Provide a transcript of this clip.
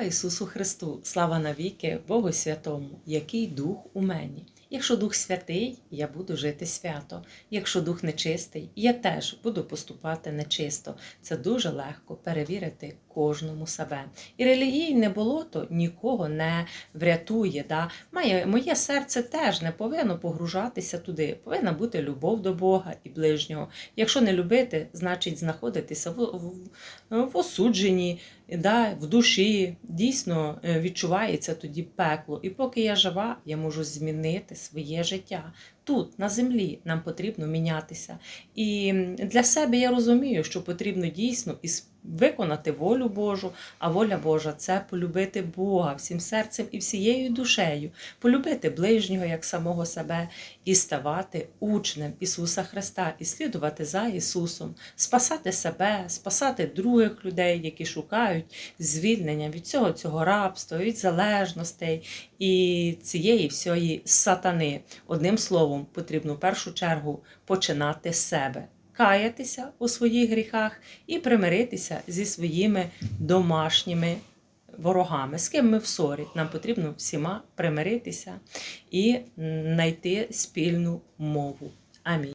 Слава Ісусу Христу! Слава навіки Богу Святому, який дух у мені. Якщо Дух Святий, я буду жити свято. Якщо Дух нечистий, я теж буду поступати нечисто. Це дуже легко перевірити кожному себе. І релігійне болото нікого не врятує. Да? Моє, моє серце теж не повинно погружатися туди. Повинна бути любов до Бога і ближнього. Якщо не любити, значить знаходитися в, в, в осудженні, да, в душі. Дійсно е, відчувається тоді пекло. І поки я жива, я можу змінити своє життя. Тут, на землі, нам потрібно мінятися. І для себе я розумію, що потрібно дійсно із виконати волю Божу, а воля Божа це полюбити Бога всім серцем і всією душею, полюбити ближнього як самого себе і ставати учнем Ісуса Христа, і слідувати за Ісусом, спасати себе, спасати других людей, які шукають звільнення від цього цього рабства, від залежностей і цієї всієї сатани. Одним словом, потрібно в першу чергу починати з себе. Каятися у своїх гріхах і примиритися зі своїми домашніми ворогами, з ким ми в ссорі. Нам потрібно всіма примиритися і знайти спільну мову. Амінь.